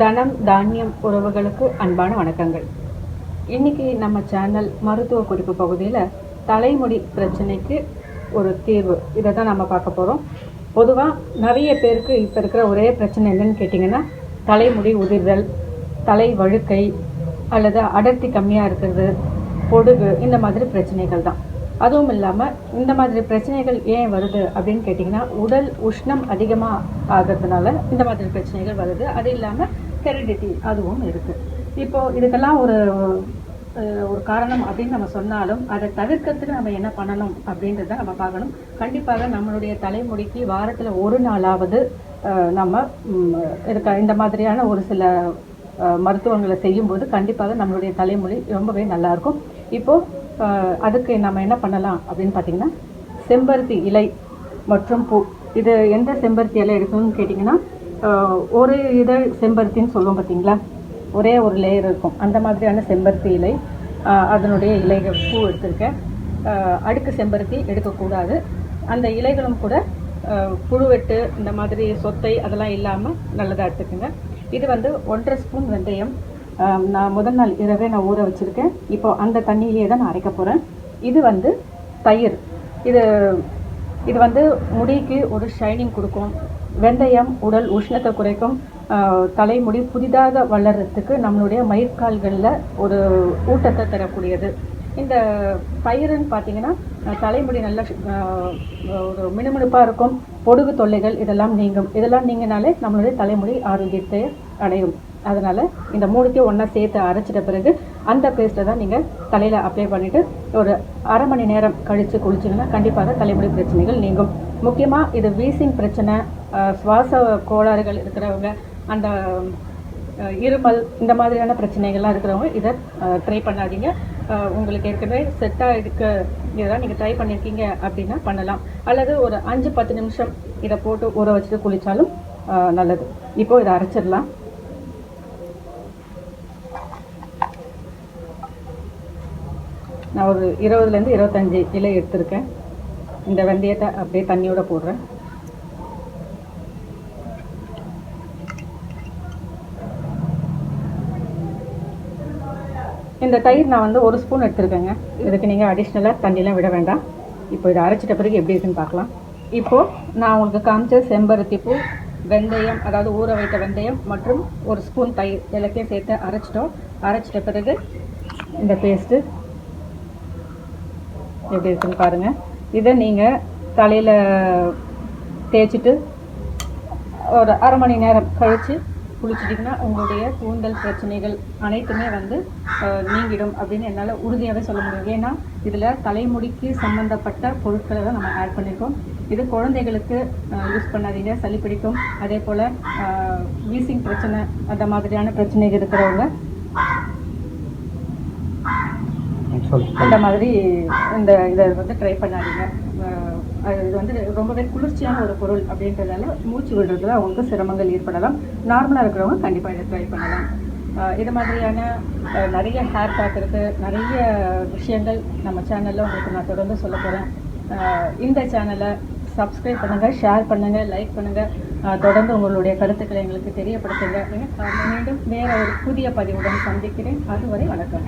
தனம் தானியம் உறவுகளுக்கு அன்பான வணக்கங்கள். இன்னைக்கு நம்ம சேனல் மருத்துவ குறிப்பு பகுதியில் தலைமுடி பிரச்சனைக்கு ஒரு தீர்வு. இதை தான் நம்ம பார்க்க போகிறோம் பொதுவாக நிறைய பேருக்கு இப்போ இருக்கிற ஒரே பிரச்சனை என்னன்னு கேட்டிங்கன்னா தலைமுடி உதிர்தல் தலை வழுக்கை அல்லது அடர்த்தி கம்மியாக இருக்கிறது பொடுகு இந்த மாதிரி பிரச்சனைகள் தான். அதுவும் இல்லாமல் இந்த மாதிரி பிரச்சனைகள் ஏன் வருது அப்படின்னு கேட்டிங்கன்னா உடல் உஷ்ணம் அதிகமாக ஆகிறதுனால இந்த மாதிரி பிரச்சனைகள் வருது. அது இல்லாமல் ஹெரிடிட்டி அதுவும் இருக்குது இப்போது இதுக்கெல்லாம் ஒரு ஒரு காரணம் அப்படின்னு நம்ம சொன்னாலும் அதை தவிர்க்கிறதுக்கு நம்ம என்ன பண்ணணும் அப்படின்றத நம்ம பார்க்கணும். கண்டிப்பாக நம்மளுடைய தலைமுடிக்கு வாரத்தில் ஒரு நாளாவது நம்ம இருக்க இந்த மாதிரியான ஒரு சில மருத்துவங்களை செய்யும்போது கண்டிப்பாக நம்மளுடைய தலைமுடி ரொம்பவே நல்லாயிருக்கும் இப்போது அதுக்கு நம்ம என்ன பண்ணலாம் அப்படின்னு பார்த்தீங்கன்னா செம்பருத்தி இலை மற்றும் பூ. இது எந்த செம்பருத்தி இலை எடுக்கணும்னு கேட்டிங்கன்னா ஒரு இதழ் செம்பருத்தின்னு சொல்லுவோம் பார்த்தீங்களா ஒரே ஒரு லேயர் இருக்கும். அந்த மாதிரியான செம்பருத்தி இலை அதனுடைய இலைகள் பூ எடுத்திருக்கேன். அடுக்கு செம்பருத்தி எடுக்கக்கூடாது. அந்த இலைகளும் கூட புழுவெட்டு இந்த மாதிரி சொத்தை அதெல்லாம் இல்லாமல் நல்லதாக எடுத்துக்கோங்க. இது வந்து ஒன்றரை ஸ்பூன் வெந்தயம் நான் முதல் நாள் இரவே நான் ஊற வச்சுருக்கேன். இப்போ அந்த தண்ணியிலேயே தான் நான் அரைக்க போகிறேன் இது வந்து தயிர். இது இது வந்து முடிக்கு ஒரு ஷைனிங் கொடுக்கும். வெந்தயம் உடல் உஷ்ணத்தை குறைக்கும். தலைமுடி புதிதாக வளர்கிறதுக்கு நம்மளுடைய மயிர்கால்களில் ஒரு ஊட்டத்தை தரக்கூடியது. இந்த பயிருன்னு பார்த்தீங்கன்னா தலைமுடி நல்ல ஒரு மினுமினுப்பாக இருக்கும். பொடுகு தொல்லைகள் இதெல்லாம் நீங்கும். இதெல்லாம் நீங்கினாலே நம்மளுடைய தலைமுடி ஆரோக்கியத்தை அடையும். அதனால் இந்த மூணுத்தையும் ஒன்றா சேர்த்து அரைச்சிட்ட பிறகு அந்த பேஸ்ட்டை தான் நீங்கள் தலையில் அப்ளை பண்ணிவிட்டு ஒரு அரை மணி நேரம் கழித்து குளிச்சிங்கன்னா கண்டிப்பாக தலைமுடி பிரச்சனைகள் நீங்கும். முக்கியமாக இது வீசிங் பிரச்சனை சுவாச கோளாறுகள் இருக்கிறவங்க அந்த இருமல் இந்த மாதிரியான பிரச்சனைகள்லாம் இருக்கிறவங்க இதை ட்ரை பண்ணாதீங்க. உங்களுக்கு ஏற்கனவே செட்டாக இருக்க இதெல்லாம் நீங்கள் ட்ரை பண்ணியிருக்கீங்க அப்படின்னா பண்ணலாம். அல்லது ஒரு அஞ்சு பத்து நிமிஷம் இதை போட்டு ஊற வச்சுட்டு குளித்தாலும் நல்லது. இப்போது இதை அரைச்சிடலாம். நான் ஒரு இருபதுலேருந்து இருபத்தஞ்சி கிலோ எடுத்திருக்கேன். இந்த வெந்தயத்தை அப்படியே தண்ணியோட போடுறேன். இந்த தயிர் நான் வந்து ஒரு ஸ்பூன் எடுத்துருக்கேங்க. இதுக்கு நீங்கள் அடிஷ்னலாக தண்ணிலாம் விட வேண்டாம். இப்போ இதை அரைச்சிட்ட பிறகு எப்படி இருக்குன்னு பார்க்கலாம். இப்போது நான் உங்களுக்கு காமிச்ச செம்பருத்தி பூ வெந்தயம் அதாவது ஊற வைத்த வெந்தயம் மற்றும் ஒரு ஸ்பூன் தயிர் எல்லாத்தையும் சேர்த்து அரைச்சிட்டோம். அரைச்சிட்ட பிறகு இந்த பேஸ்ட்டு எப்படி இருக்குன்னு பாருங்கள் இதை நீங்கள் தலையில் தேய்ச்சிட்டு ஒரு அரை மணி நேரம் கழித்து குளிச்சிட்டிங்கன்னா உங்களுடைய கூந்தல் பிரச்சனைகள் அனைத்துமே வந்து நீங்கிடும் அப்படின்னு என்னால் உறுதியாகவே சொல்ல முடியும். ஏன்னா இதில் தலைமுடிக்கு சம்மந்தப்பட்ட பொருட்களை தான் நம்ம ஆட் பண்ணியிருக்கோம் இது குழந்தைகளுக்கு யூஸ் பண்ணாதீங்க சளி பிடிக்கும். அதே போல் வீசிங் பிரச்சனை அந்த மாதிரியான பிரச்சனைகள் இருக்கிறவங்க இந்த மாதிரி இந்த இதை வந்து ட்ரை பண்ணாதீங்க. இது வந்து ரொம்பவே குளிர்ச்சியான ஒரு பொருள் அப்படின்றதால மூச்சு விடுறதுல அவங்களுக்கு சிரமங்கள் ஏற்படலாம். நார்மலாக இருக்கிறவங்க கண்டிப்பாக இதை ட்ரை பண்ணலாம். இது மாதிரியான நிறைய ஹேர் பேக் இருக்குது நிறைய விஷயங்கள் நம்ம சேனலில் உங்களுக்கு நான் தொடர்ந்து சொல்ல போகிறேன் இந்த சேனலை சப்ஸ்கிரைப் பண்ணுங்கள் ஷேர் பண்ணுங்கள் லைக் பண்ணுங்கள் தொடர்ந்து உங்களுடைய கருத்துக்களை எங்களுக்கு தெரியப்படுத்துங்க. மீண்டும் வேறு ஒரு புதிய பதிவுடன் சந்திக்கிறேன். அதுவரை வணக்கம்.